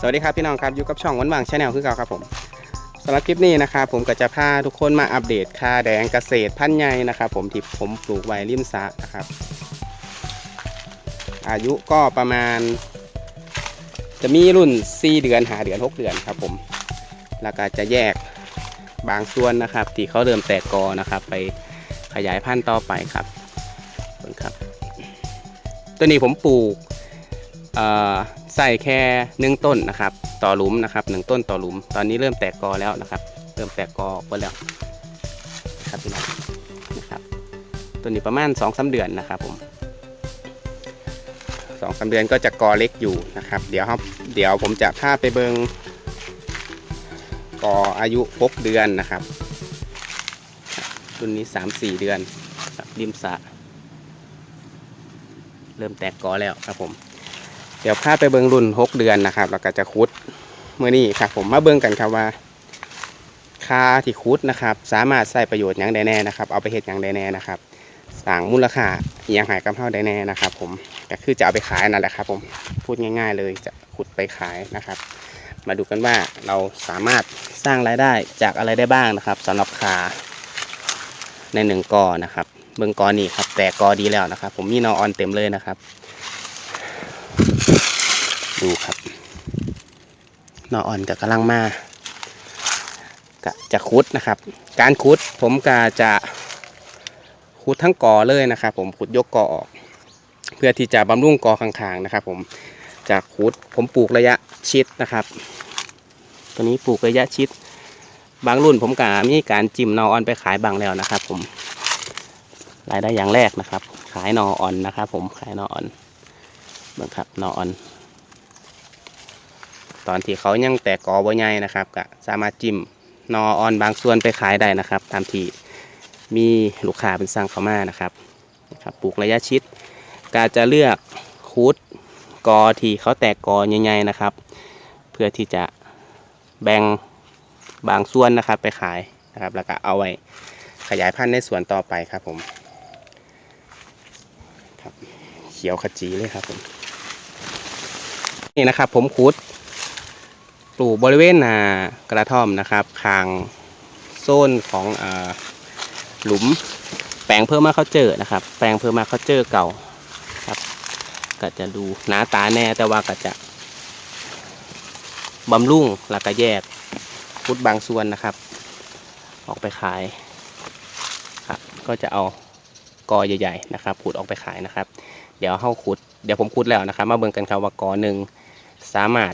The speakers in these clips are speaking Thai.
สวัสดีครับพี่น้องครับอยู่กับช่องวันว่างชาแนลคือเก่าครับผมสำหรับคลิปนี้นะครับผมก็จะพาทุกคนมาอัปเดตค่าแดงเกษตรพันธุ์ใหญ่นะครับผมที่ผมปลูกไว้ริมสระนะครับ อายุก็ประมาณ จะมีรุ่น 4 เดือนหาเดือน 6 เดือนครับผมแล้วก็จะแยกบางส่วนนะครับ ที่เขาเริ่มแตกกอนะครับ ไปขยายพันธุ์ต่อไปครับขอบคุณครับ ตัวนี้ผมปลูกเอ่อ ใส่แค่หนึ่งต้นนะครับ ต่อหลุมนะครับหนึ่งต้นต่อหลุม ตอนนี้เริ่มแตกกอแล้วนะครับ เริ่มแตกกอออกไปแล้วนะครับพี่น้องนะครับตัวนี้ประมาณ2องสาเดือนนะครับผมสองสาเดือนก็จะกอเล็กอยู่นะครับ เดี๋ยวครับเดี๋ยวผมจะพาไปเบิงกออายุ6เดือนนะครับรุ่นนี้3-4เดือนริมสะเริ่มแตกกอแล้วครับผม เดี๋ยวพาไปเบิงรุ่น6เดือนนะครับแล้วก็จะคุดเมื่อนี้ครับผมมาเบิงกันครับว่าคาที่คุดนะครับ สามารถใส่ประโยชน์อย่างใดแน่นะครับ เอาไปเห็ดอย่างใดแน่นะครับสร้างมูลค่าอย่างหายกับเท่าใดแน่นะครับ ผมก็คือจะเอาไปขายนั่นแหละครับผมพูดง่าย ๆ เลยจะขุดไปขายนะครับ มาดูกันว่าเราสามารถสร้างรายได้จากอะไรได้บ้างนะครับสำหรับคาในหนึ่งกอนะครับเบิงกอนี่ครับแต่กอดีแล้วนะครับ ผมมีนอออนเต็มเลยนะครับ ดูครับนออ่อนกับกำลังมาก็จะคุดนะครับ การคุดผมก็จะคุดทั้งกอเลยนะครับ ผมขุดยกกอออก เพื่อที่จะบำรุงกอข้างๆนะครับ ผมจะคุดผมปลูกระยะชิดนะครับ ตัวนี้ปลูกระยะชิด บางรุ่นผมก็มีการจิ้มนออ่อนไปขายบางแล้วนะครับ ผมรายได้อย่างแรกนะครับ ขายนออ่อนนะครับ ผมขายนออ่อนเบังครับนออ่อน ตอนที่เขายังแตกกอบ่ใหญ่นะครับก็สามารถจิ้มนอออนบางส่วนไปขายได้นะครับ ตามที่มีลูกค้าเป็นสั่งเขามานะครับนะครับปลูกระยะชิดก็จะเลือกคูดกอที่เขาแตกกอใหญ่ๆนะครับ เพื่อที่จะแบ่งบางส่วนนะครับไปขายนะครับ แล้วก็เอาไว้ขยายพันธุ์ในสวนต่อไปครับผมครับเขียวขจีเลยครับผมนี่นะครับผมคูด ปลูกบริเวณนากระท่อมนะครับคางโซนของอหลุมแปลงเพิ่มมาเขาเจอนะครับ แปลงเพิ่มมาเขาเจอเก่าครับก็จะดูหนาตาแน่แต่ว่าก็จะบำรุงแล้วก็แยกพุดบางส่วนนะครับ ออกไปขายครับ ก็จะเอากอใหญ่ๆนะครับขุดออกไปขายนะครับ เดี๋ยวเข้าขุดเดี๋ยวผมขุดแล้วนะครับ มาเบิ่งกันครับว่ากอหนึ่งสามารถ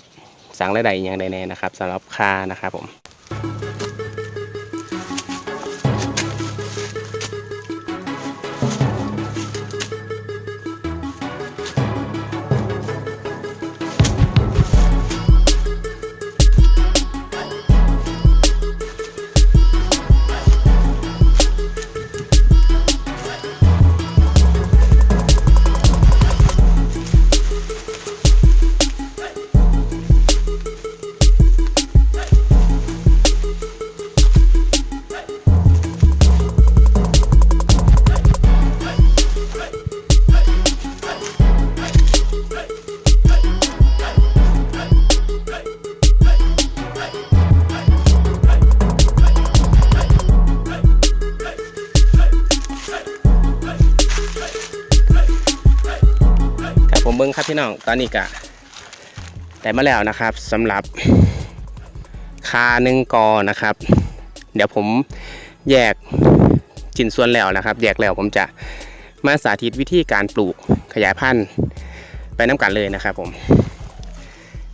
สั่งรายได้อย่างใดแน่นะครับสำหรับค่านะครับผม น้องตอนนี้กะได้มาแล้วนะครับสำหรับคาหนึ่งกอนะครับ เดี๋ยวผมแยกจินส่วนแล้วนะครับ แยกแล้วผมจะมาสาธิตวิธีการปลูกขยายพันธุ์ไปน้ำกันเลยนะครับ ผม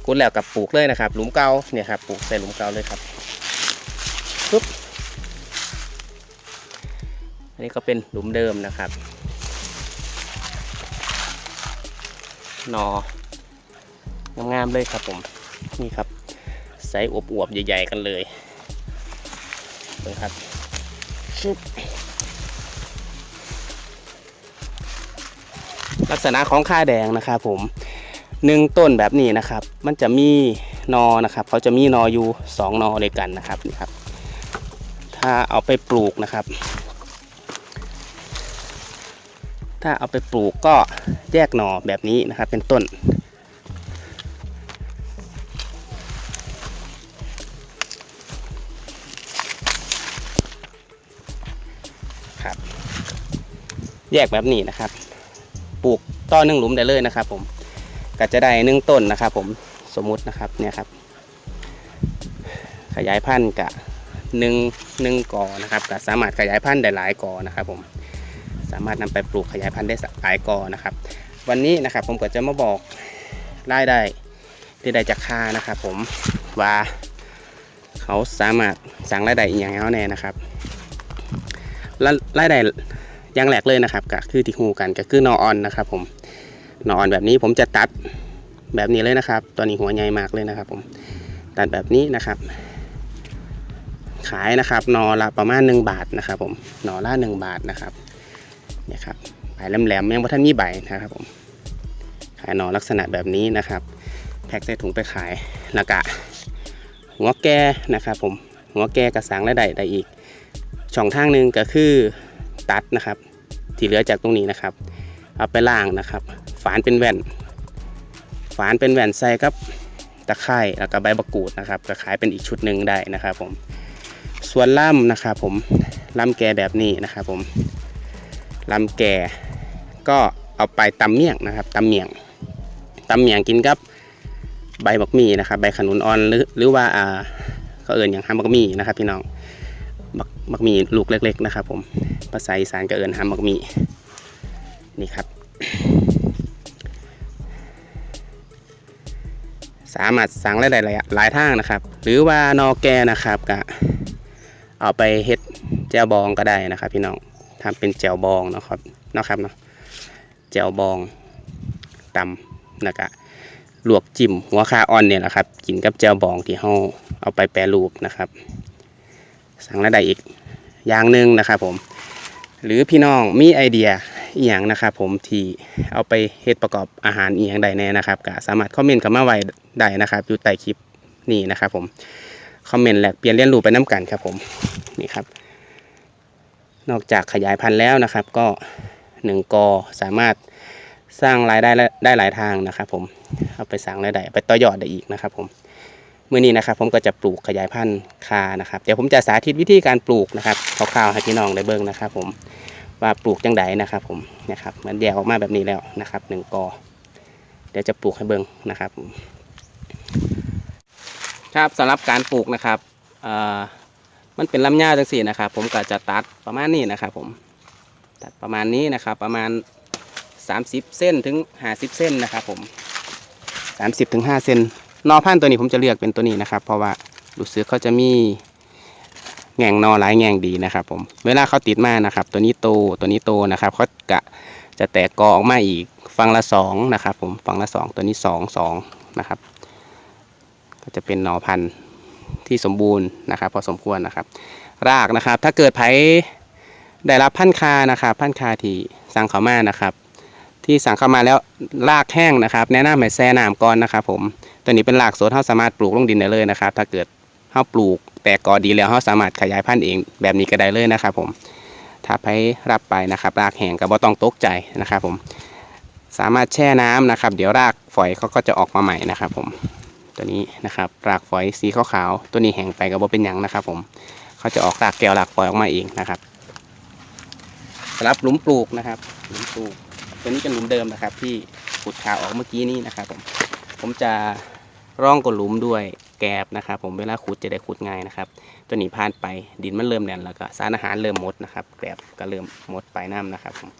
กุดแล้วกับปลูกเลยนะครับ หลุมเก่าเนี่ยครับปลูกใส่หลุมเก่าเลยครับปุ๊บอันนี้ก็เป็นหลุมเดิมนะครับ หนองามๆเลยครับผมนี่ครับไซส์อวบๆใหญ่ๆกันเลยเลยครับชึบลักษณะของค่าแดงนะครับผมหนึ่งต้นแบบนี้นะครับ มันจะมีนอนะครับ เขาจะมีนออยู่สองนอเลยกันนะครับนี่ครับ ถ้าเอาไปปลูกนะครับ ถ้าเอาไปปลูกก็แยกหน่อแบบนี้นะครับเป็นต้น ครับ แยกแบบนี้นะครับ ปลูกต้อนึ่งหลุมได้เลยนะครับ ผมก็จะได้นึ่งต้นนะครับ ผมสมมุตินะครับเนี่ยครับ ขยายพันธุ์กับหนึ่งหนึ่งก่อนะครับก็สามารถขยายพันธุ์ได้หลายกอนะครับผม สามารถนำไปปลูกขยายพันธุ์ได้หลายกอนะครับ วันนี้นะครับผมก็จะมาบอกรายได้ที่ได้จากค่านะครับผมว่าเขาสามารถสั่งรายได้อย่างเขาแน่นะครับรายได้อย่างแรกเลยนะครับก็คือที่หูกันก็คือนอออนนะครับ ผมนอออนแบบนี้ผมจะตัดแบบนี้เลยนะครับ ตัวนี้หัวใหญ่มากเลยนะครับ ผมตัดแบบนี้นะครับ ขายนะครับนอละประมาณ 1 บาทนะครับ ผมนอละ1บาทนะครับ นี่ครับใบแหลมๆยังบ่ท่านมีใบนะครับผมขายหนอลักษณะแบบนี้นะครับ แพ็คใส่ถุงไปขายล้วก็หัวแก่นะครับผมหัวแก่กระสังและได้ได้อีก ช่องทางหนึ่งก็คือตัดนะครับ ที่เหลือจากตรงนี้นะครับ เอาไปล่างนะครับ ฝานเป็นแว่น ฝานเป็นแว่นใส่กับตะไคร้แล้วก็ใบมะกรูดนะครับก็ขายเป็นอีกชุดหนึ่งได้นะครับผมส่วนล่ำนะครับผมล่ำแก่แบบนี้นะครับผม ลำแก่ก็เอาไปตำเมี่ยงนะครับตำเมี่ยงตำเมียงกินกับใบบักมี่นะครับใบขนุนอ่อนหรือหรือว่าอ่าเขาเอิญอย่างฮามบักมี่นะครับพี่น้องบักบักมี่ลูกเล็ก ๆนะครับ ผมภาษาอีสานก็เอิญฮามบักมี่นี่ครับ สามารถสั่งได้หลายหลายทางนะครับ หรือว่านอแกนะครับก็เอาไปเฮ็ดแจวบองก็ได้นะครับ พี่น้อง ทำเป็นแจวบองนะครับนะครับเนาะแจวบองตำแล้วก็ลวกจิ้มหัวคาอ่อนเนี่ยแหละครับ กินกับแจ่วบองที่เราเอาไปแปรรูปนะครับ สั่งแล้วได้อีกอย่างหนึ่งนะครับผม หรือพี่น้องมีไอเดียอีหยังนะครับผมที่เอาไปเฮ็ดประกอบอาหารอีหยังใดแน่นะครับก็สามารถคอมเมนต์เข้ามาไว้ได้นะครับ อยู่ใต้คลิปนี้นะครับผมคอมเมนต์แลกเปลี่ยนเรียนรู้ไปน้กันครับผมนี่ครับ นอกจากขยายพันธุ์แล้วนะครับ ก็หนึ่งกอสามารถสร้างรายได้ได้หลายทางนะครับผมเอาไปสร้างรายได้ไปต่อยอดได้อีกนะครับผมเมื่อนี้นะครับผมก็จะปลูกขยายพันธุ์คานะครับเดี๋ยวผมจะสาธิตวิธีการปลูกนะครับคร่าวๆให้พี่น้องได้เบิ่งนะครับ ผมว่าปลูกจังไดนะครับ ผมนะครับมันแยกออกมาแบบนี้แล้วนะครับหนึ่งกอเดี๋ยวจะปลูกให้เบิ่งนะครับ ครับสำหรับการปลูกนะครับเอ่อ มันเป็นลำหญ้าจังสี่นะครับ ผมก็จะตัดประมาณนี้นะครับ ผม ตัดประมาณนี้นะครับ ประมาณ 30 เส้นถึง 50 เส้นนะครับ ผม 30ถึง5เส้นนอพันธุ์ตัวนี้ผมจะเลือกเป็นตัวนี้นะครับ เพราะว่ารู้สึกเขาจะมีแง่งนอหลายแง่งดีนะครับ ผม เวลาเขาติดมานะครับ ตัวนี้โตตัวนี้โตนะครับเขากะจะแตกกอออกมาอีกฟังละสองนะครับ ผมฟังละสองตัวนี้สองสองนะครับ ก็จะเป็นนอพันธุ์ ที่สมบูรณ์นะครับ พอสมควรนะครับ รากนะครับ ถ้าเกิดไผได้รับพันคานะครับ พันคาที่สั่งเขามานะครับ ที่สั่งเข้ามาแล้วรากแห้งนะครับ แนะนำให้แช่น้ำก่อนนะครับ ผมตัวนี้เป็นรากสดเราสามารถปลูกลงดินได้เลยนะครับ ถ้าเกิดเราปลูกแต่กอดีแล้วเราสามารถขยายพันธุ์เองแบบนี้ก็ได้เลยนะครับ ผมถ้าไปรับไปนะครับ รากแห้งก็บ่ต้องตกใจนะครับ ผมสามารถแช่น้ำนะครับ เดี๋ยวรากฝอยเขาก็จะออกมาใหม่นะครับผม ตัวนี้นะครับรากฝอยสีขาวๆตัวนี้แห้งไปก็บ่เป็นหยังนะครับ ผมเขาจะออกรากแก้วรากฝอยออกมาเองนะครับสำหรับหลุมปลูกนะครับ หลุมปลูก ตัวนี้เป็นหลุมเดิมนะครับ ที่ขุดขาออกเมื่อกี้นี้นะครับ ผมผมจะร่องกดหลุมด้วยแกบนะครับ ผมเวลาขุดจะได้ขุดง่ายนะครับ ตัวนี้ผ่านไปดินมันเริ่มแน่นแล้วก็สารอาหารเริ่มหมดนะครับแกบก็เริ่มหมดไปน้ำนะครับผม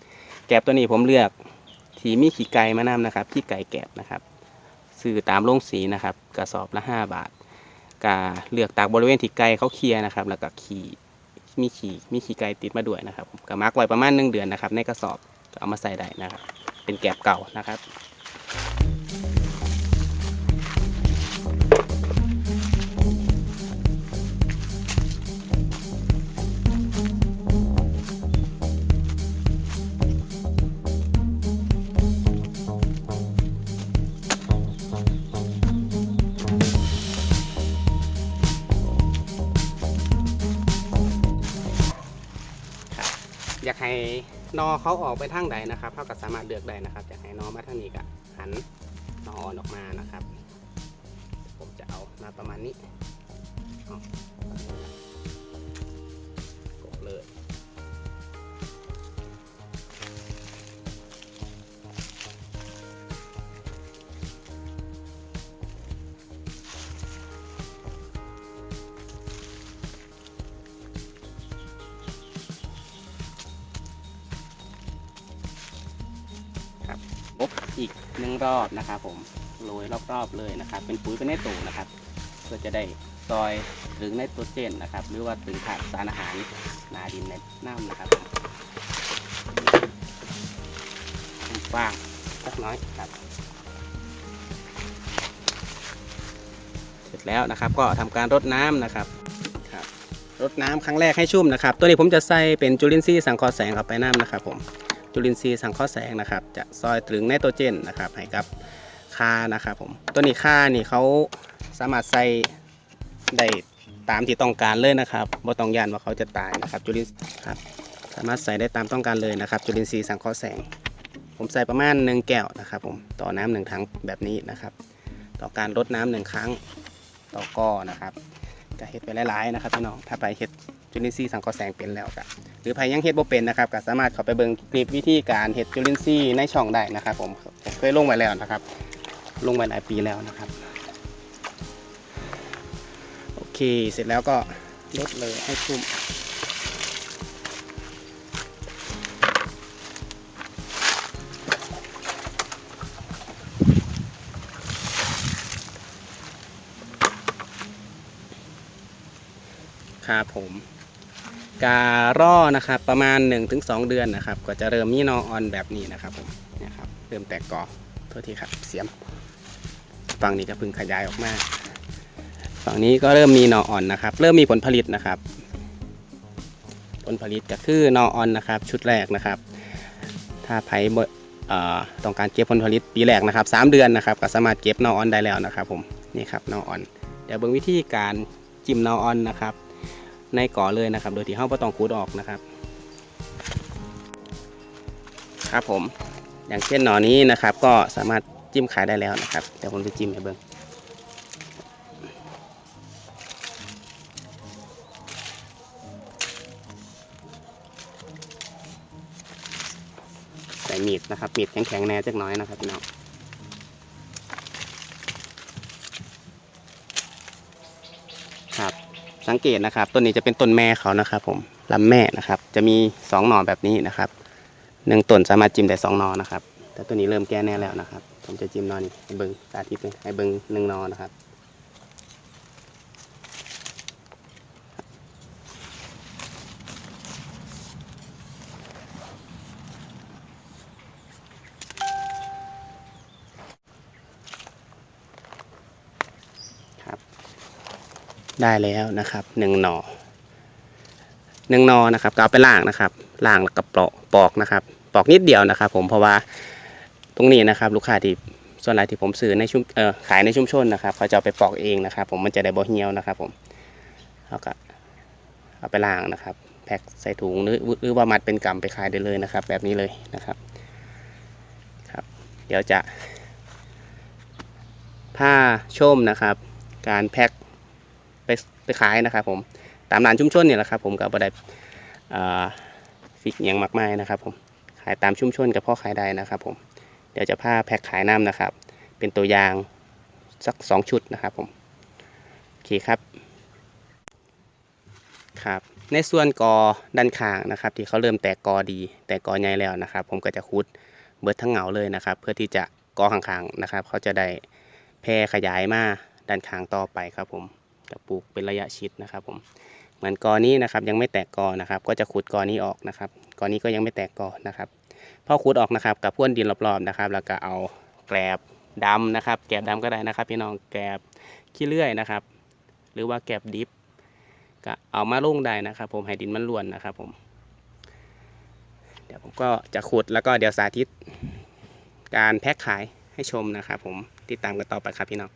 แกบตัวนี้ผมเลือกที่มีขี้ไก่มาน้ำนะครับขี้ไก่แกบนะครับ ซื้อตามโรงสีนะครับกระสอบละ 5 บาทกาเลือกตากบริเวณที่ไกลเขาเคลียร์นะครับ แล้วก็ขี่มีขี่มีขี่ไกลติดมาด้วยนะครับก็มักไว้ประมาณหนึ่งเดือนนะครับ ในกระสอบก็เอามาใส่ได้นะครับ เป็นแกบเก่านะครับ ให้นอเขาออกไปทางใดนะครับเขาก็สามารถเลือกได้นะครับจะให้นอมาทางนี้ก็หันนออ่อนออกมานะครับ ผมจะเอามาประมาณนี้ บอีกหนึ่งรอบนะครับผมโรยรอบๆเลยนะครับ เป็นปุ๋ยเป็นในตูนะครับเพื่อจะได้ซอยถึงไนโตรเจนนะครับ หรือว่าถึงขาดสารอาหารนาดินในน้ำนะครับฟางสักน้อยครับ เสร็จแล้วนะครับก็ทำการรดน้ำนะครับครับรดน้ำครั้งแรกให้ชุ่มนะครับ ตัวนี้ผมจะใส่เป็นจุลินทรีย์สังเคราะห์แสงเข้าไปน้ำนะครับผม จุลินทรีย์สังเคราะห์แสงนะครับ จะซอยถึงไนโตรเจนนะครับให้กับคานะครับผมตัวนี้ค่านี่เขาสามารถใส่ได้ตามที่ต้องการเลยนะครับบ่ต้องยานว่าเขาจะตายนะครับจุลินครับสามารถใส่ได้ตามต้องการเลยนะครับ จุลินทรีย์สังเคราะห์แสง ผมใส่ประมาณหนึ่งแก้วนะครับ ผมต่อน้ำหนึ่งถังแบบนี้นะครับ ต่อการรดน้ำหนึ่งครั้งต่อก้อนะครับ ก็เฮ็ดไปหลายๆนะครับพี่น้องถ้าไปเฮ็ดจุลินทรีย์สังเคราะห์แสงเป็นแล้วก็หรือใครยังเฮ็ดบ่เป็นนะครับก็สามารถเข้าไปเบิ่งคลิปวิธีการเฮ็ดจุลินทรีย์ในช่องได้นะครับผมผมเคยลงไว้แล้วนะครับ ลงไว้หลายปีแล้วนะครับโอเคเสร็จแล้วก็ลดเลยให้ชุ่ม ครับผมการ่อนะครับประมาณ 1-2 เดือนนะครับก็จะเริ่มมีนอออนแบบนี้นะครับผมนี่ครับเริ่มแตกกอโทษทีครับเสียมฝั่งนี้ก็พึ่งขยายออกมา ฝั่งนี้ก็เริ่มมีนออ่อนนะครับ เริ่มมีผลผลิตนะครับ ผลผลิตก็คือนออ่อนนะครับ ชุดแรกนะครับ ถ้าไผ่ต้องการเก็บผลผลิตปีแรกนะครับสามเดือนนะครับก็สามารถเก็บนออ่อนได้แล้วนะครับ ผมนี่ครับนออ่อน เดี๋ยวเบิ่งวิธีการจิ้มนออ่อนนะครับ ในก่อเลยนะครับ โดยที่เฮาบ่ต้องขูดออกนะครับ ครับผม อย่างเช่นหนอนี้นะครับ ก็สามารถจิ้มขายได้แล้วนะครับเดี๋ยวผมจะจิ้มให้เบิ้งใส่มีดนะครับมีดแข็งๆแน่จักหน้อยนะครับพี่น้อง สังเกตนะครับต้นนี้จะเป็นต้นแม่เขานะครับ ผมลำแม่นะครับ จะมีสองหน่อแบบนี้นะครับหนึ่งต้นสามารถจิ้มได้สองหน่อนะครับ แต่ตัวนี้เริ่มแก่แน่แล้วนะครับ ผมจะจิ้มนอนี่ให้เบิงสาธิตให้เบิงหนึ่งนอนะครับ ได้แล้วนะครับหนึ่งหนอหนึ่งนอนะครับก็เอาไปล่างนะครับล่างแล้วก็ปอกปอกนะครับปอกนิดเดียวนะครับ ผมเพราะว่าตรงนี้นะครับ ลูกค้าที่ส่วนใหญ่ที่ผมซื้อในชุมเอ่อขายในชุมชนนะครับเขาจะไปปอกเองนะครับ ผมมันจะได้บ่เหี่ยวนะครับ ผมแล้วก็เอาไปล้างนะครับ แพ็คใส่ถุงหรือหรือว่ามัดเป็นกำไปขายได้เลยนะครับ แบบนี้เลยนะครับครับ เดี๋ยวจะผ้าชมนะครับ การแพ็ค ไปไปขายนะครับ ผมตามร้านชุมชนเนี่ยแหละครับ ผมก็บ่ได้อ่าฟิกอิหยังมากมายนะครับ ผมขายตามชุมชนกับพ่อขายได้นะครับ ผมเดี๋ยวจะพาแพ็คขายน้ำนะครับ เป็นตัวอย่างสักสองชุดนะครับ ผมโอเคครับครับในส่วนกอด้านข้างนะครับ ที่เขาเริ่มแตกกอดีแตกกอใหญ่แล้วนะครับ ผมก็จะคุดเบิดทั้งเหงาเลยนะครับ เพื่อที่จะกอข้างๆนะครับ เขาจะได้แพร่ขยายมาด้านข้างต่อไปครับผม จะปลูกเป็นระยะชิดนะครับผมเหมือนกอนี้นะครับยังไม่แตกกอนะครับ ก็จะขุดกอนี้ออกนะครับกอนี้ก็ยังไม่แตกกอนะครับพอขุดออกนะครับกับพ่วนดินรอบๆนะครับ แล้วก็เอาแกลบดำนะครับ แกลบดำก็ได้นะครับ พี่น้องแกลบขี้เลื่อยนะครับ หรือว่าแกลบดิบก็เอามาลงได้นะครับ ผมให้ดินมันล้วนนะครับผมเดี๋ยวผมก็จะขุดแล้วก็เดี๋ยวสาธิต การแพ็คขายให้ชมนะครับ ผมติดตามกันต่อไปครับพี่น้อง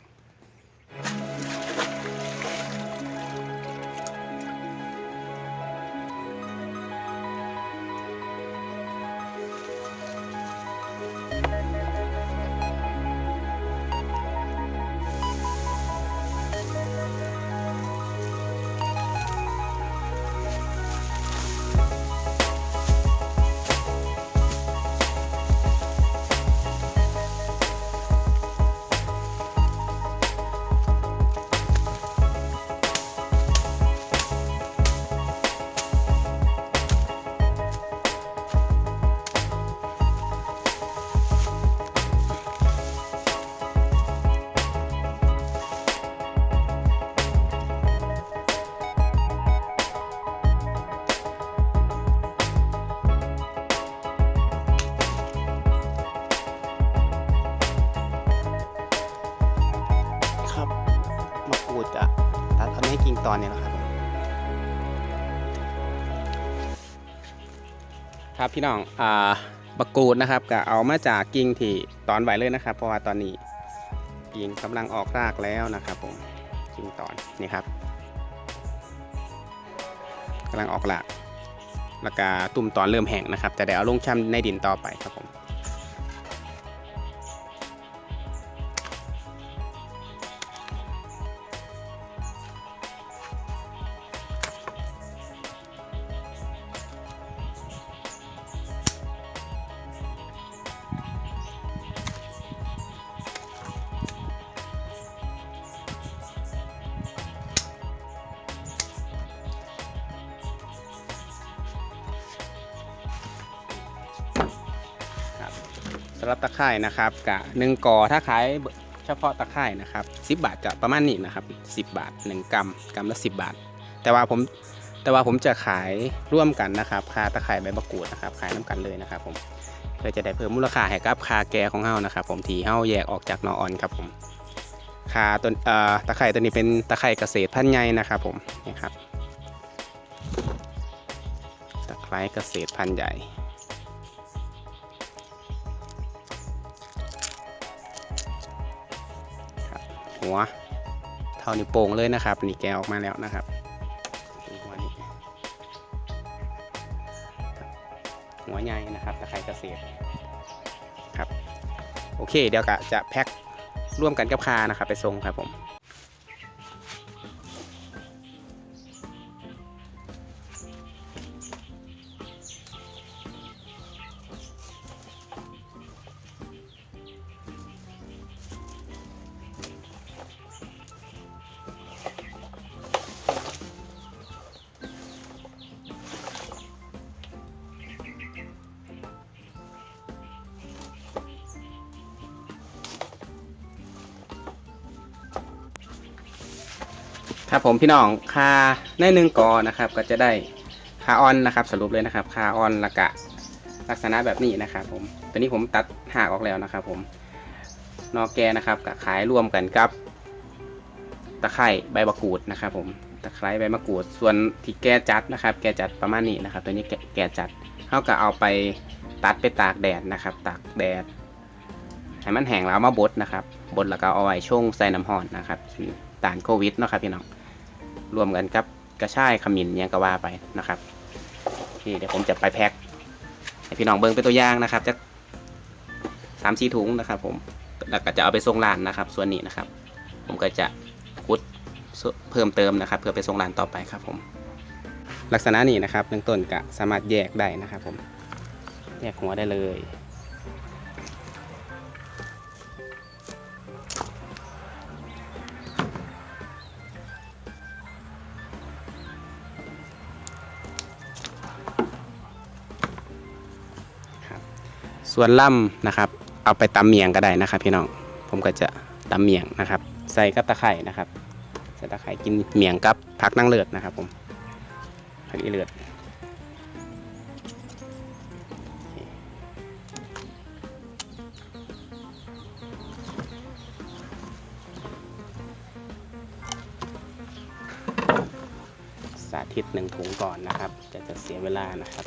พี่น้องอ่าบักกูดนะครับก็เอามาจากกิ่งที่ตอนไว้เลยนะครับ เพราะว่าตอนนี้กิ่งกำลังออกรากแล้วนะครับผมกิ่งตอนนี่ครับกำลังออกรากแล้วก็ตุ่มตอนเริ่มแห้งนะครับจะได้เอาลงช่ำในดินต่อไปครับผม ใช่นะครับกะหนึ่งกอถ้าขายเฉพาะตะไคร่นะครับสิบาทจะประมาณนี้นะครับสิบาทหนึ่งกรัมกรัมละสิบบาท แต่ว่าผมแต่ว่าผมจะขายร่วมกันนะครับค่าตะไคร่ใบมะกรูดนะครับขายน้ำกันเลยนะครับผมเพื่อจะได้เพิ่มมูลค่าให้กับคาแกของเฮานะครับ ผมที่เฮาแยกออกจากนอออนครับผมคาต้นเอ่อตะไคร่ตัวนี้เป็นตะไคร่เกษตรพันธุ์ใหญ่นะครับผมนี่ครับตะไคร่เกษตรพันธุ์ใหญ่ หัว เท่านิ้วโป้งเลยนะครับ นี่แกะออกมาแล้วนะครับหัวนี้หัวใหญ่นะครับตะไคร้เกษตรครับ โอเค เดี๋ยวกะจะแพ็คร่วมกันกับคานะครับ ไปส่งครับผม ครับผมพี่น้องคาในหนึ่งกอนะครับ ก็จะได้คาออนนะครับ สรุปเลยนะครับคาออนละกะลักษณะแบบนี้นะครับ ผมตัวนี้ผมตัดหากออกแล้วนะครับ ผมนอกแกนะครับกับขายรวมกันกับ ตะไคร่ใบมะกรูดนะครับ ผมตะไคร้ใบมะกรูด ส่วนที่แกจัดนะครับ แกจัดประมาณนี้นะครับ ตัวนี้แกแกจัดเขาก็เอาไปตัดไปตากแดดนะครับ ตากแดดให้มันแห้งแล้วเอามาบดนะครับบดแล้วก็เอาไว้ช่วงใส่น้ำห่อนนะครับต้านโควิดนะครับพี่น้อง รวมกันกับกระชายขมิ้นเนี่ยก็ว่าไปนะครับนี่เดี๋ยวผมจะไปแพ็คให้พี่น้องเบิ่งเป็นตัวอย่างนะครับจะสามสี่ถุงนะครับ ผมแล้วก็จะเอาไปส่งร้านนะครับ ส่วนนี้นะครับ ผมก็จะคุดเพิ่มเติมนะครับ เพื่อไปส่งร้านต่อไปครับผมลักษณะนี้นะครับเบื้องต้นก็สามารถแยกได้นะครับ ผมแยกหัวได้เลย ส่วนล่ำนะครับ เอาไปตำเมียงก็ได้นะครับ พี่น้องผมก็จะตำเมียงนะครับ ใส่กับตะไคร่นะครับใส่ตะไคร่กินเมียงกับผักนั่งเลือดนะครับ ผมผักอีเลือดสาธิตหนึ่งถุงก่อนนะครับ จะจะเสียเวลานะครับ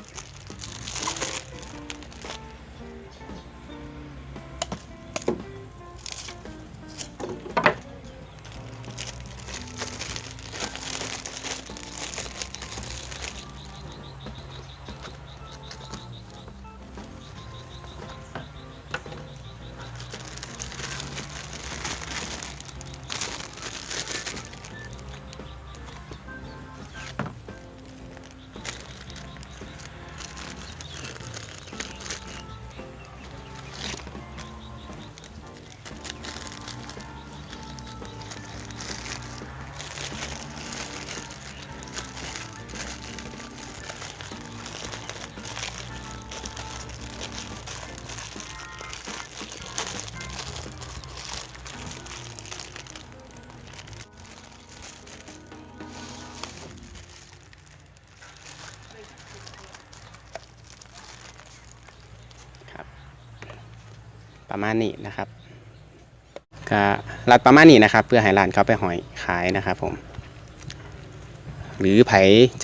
ประมาณนี้นะครับก็รัดประมาณนี้นะครับ เพื่อให้ร้านเขาไปหอยขายนะครับผม หรือไผ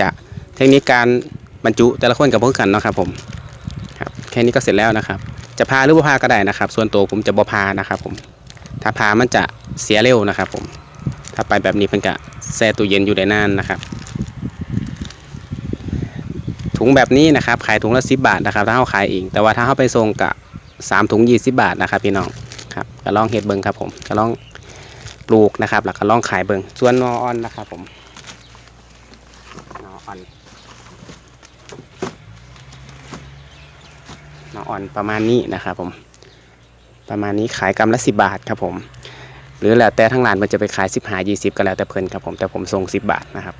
จะเทคนิคการบรรจุแต่ละคนกับพวกกันเนาะครับผมครับแค่นี้ก็เสร็จแล้วนะครับ จะพาหรือบ่พาก็ได้นะครับ ส่วนตัวผมจะบ่พานะครับ ผม ถ้าพามันจะเสียเร็วนะครับ ผม ถ้าไปแบบนี้เพิ่นก็แช่ตู้เย็นอยู่ได้นานนะครับ ถุงแบบนี้นะครับ ขายถุงละ10บาทนะครับ ถ้าเขาขายเองแต่ว่าถ้าเขาไปส่งกะ 3ถุง20บาทนะครับพี่น้องครับก็ลองเฮ็ดเบิงครับผมก็ลองปลูกนะครับแล้วก็ลองขายเบิงส่วนนอออนนะครับผมนอออนนอออนประมาณนี้นะครับผม ประมาณนี้ขายกำละ10บาทครับผม หรือแล้วแต่ทั้งร้านมันจะไปขาย10หา20ก็แล้วแต่เพิ่นครับผมแต่ผมส่ง10บาทนะครับ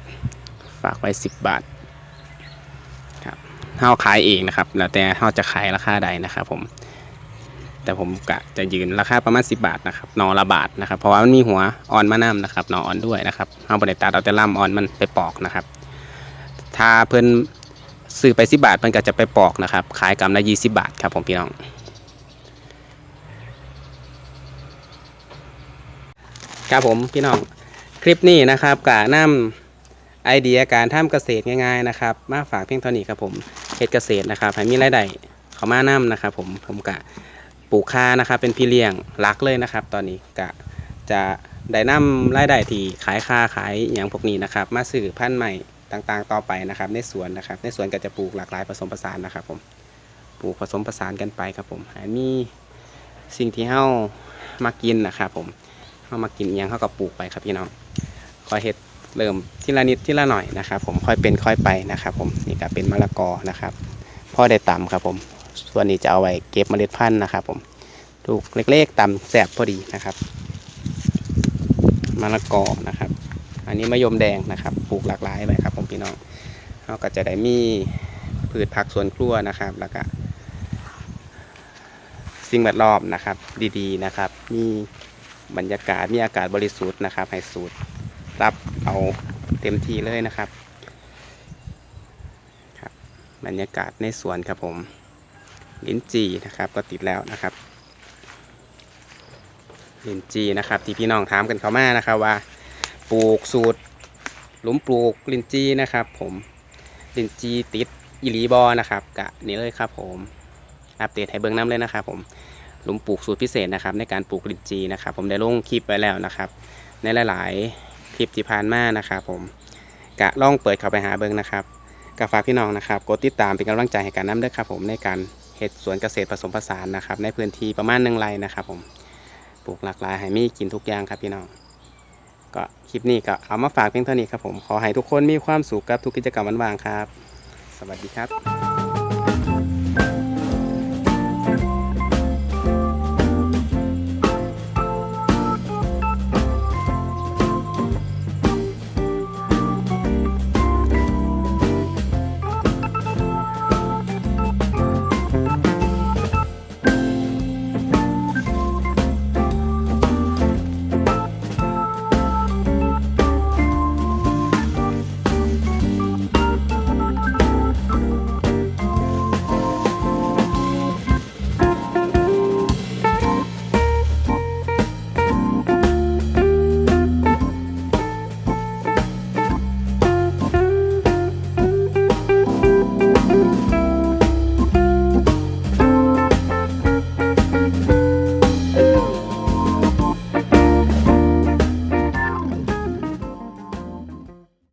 ฝากไว้10บาทครับเฮาขายเองนะครับ แล้วแต่เฮาจะขายราคาใดนะครับผม แต่ผมกะจะยืนราคาประมาณ 10 บาทนะครับนอละบาทนะครับ เพราะว่ามันมีหัวอ่อนมะนำนะครับนออ่อนด้วยนะครับเฮาบ่ได้ตัดเอาแต่ลำอ่อนมันไปปอกนะครับ ถ้าเพิ่นซื้อไป10บาทเพิ่นก็จะไปปอกนะครับ ขายกำละ20 บาทครับผมพี่น้องครับผมพี่น้องคลิปนี้นะครับกะนำไอเดียการทำเกษตรง่ายๆนะครับ มาฝากเพียงเท่านี้ครับผมเฮ็ดเกษตรนะครับให้มีรายได้เขามานํนะครับ ผมผมกะ ปลูกข้านะครับเป็นพี่เลี้ยงหลักเลยนะครับ ตอนนี้กะจะได้นำรายได้ที่ขายข้าขายอย่างพวกนี้นะครับ มาซื้อพันธุ์ใหม่ต่างๆ ต่อไปนะครับ ในสวนนะครับ ในสวนก็จะปลูกหลากหลายผสมผสานนะครับผมปลูกผสมผสานกันไปครับผมให้มีสิ่งที่เฮามากินนะครับผมเข้ามากินอิหยังเขากับปลูกไปครับพี่น้องคอยเห็ดเริ่มทีละนิดทีละหน่อยนะครับ ผมค่อยเป็นค่อยไปนะครับ ผมนี่ก็เป็นมะละกอนะครับพ่อได้ตำครับผม ส่วนนี้จะเอาไว้เก็บเมล็ดพันธุ์นะครับ ผมลูกเล็ก ๆต่ำแสบพอดีนะครับมะละกอนะครับ อันนี้มะยมแดงนะครับปลูกหลากหลายไปครับ ผมพี่น้องเราก็จะได้มีพืชผักสวนครัวนะครับ แล้วก็สิ่งแวดล้อมนะครับ ดีๆนะครับ มีบรรยากาศมีอากาศบริสุทธิ์นะครับ ให้สูดรับเอาเต็มที่เลยนะครับครับ บรรยากาศในสวนครับผม ลิ้นจีนะครับก็ติดแล้วนะครับลิ้นจีนะครับที่พี่น้องถามกันเข้ามานะครับว่า ปลูกสูตร หลุมปลูกลิ้นจีนะครับ ผมลิ้นจีติดอีหลีบอนะครับกะนี่เลยครับ ผมอัปเดตให้เบิ้องน้ำเลยนะครับ ผมหลุมปลูกสูตรพิเศษนะครับ ในการปลูกลิ้นจีนะครับ ผมได้ลงคลิปไว้แล้วนะครับ ในหลาย ๆ คลิปที่ผ่านมานะครับผมกะล่องเปิดเข้าไปหาเบิ้องนะครับกะฝากพี่น้องนะครับกดติดตามเป็นกำลังใจให้กันน้ำด้วยครับผมในการ เฮ็ดสวนเกษตรผสมผสานนะครับ ในพื้นที่ประมาณหนึ่งไร่นะครับ ผมปลูกหลากหลายให้มีกินทุกอย่างครับพี่น้องก็คลิปนี้ก็เอามาฝากเพียงเท่านี้ครับผมขอให้ทุกคนมีความสุขกับทุกกิจกรรมวันวางครับ สวัสดีครับ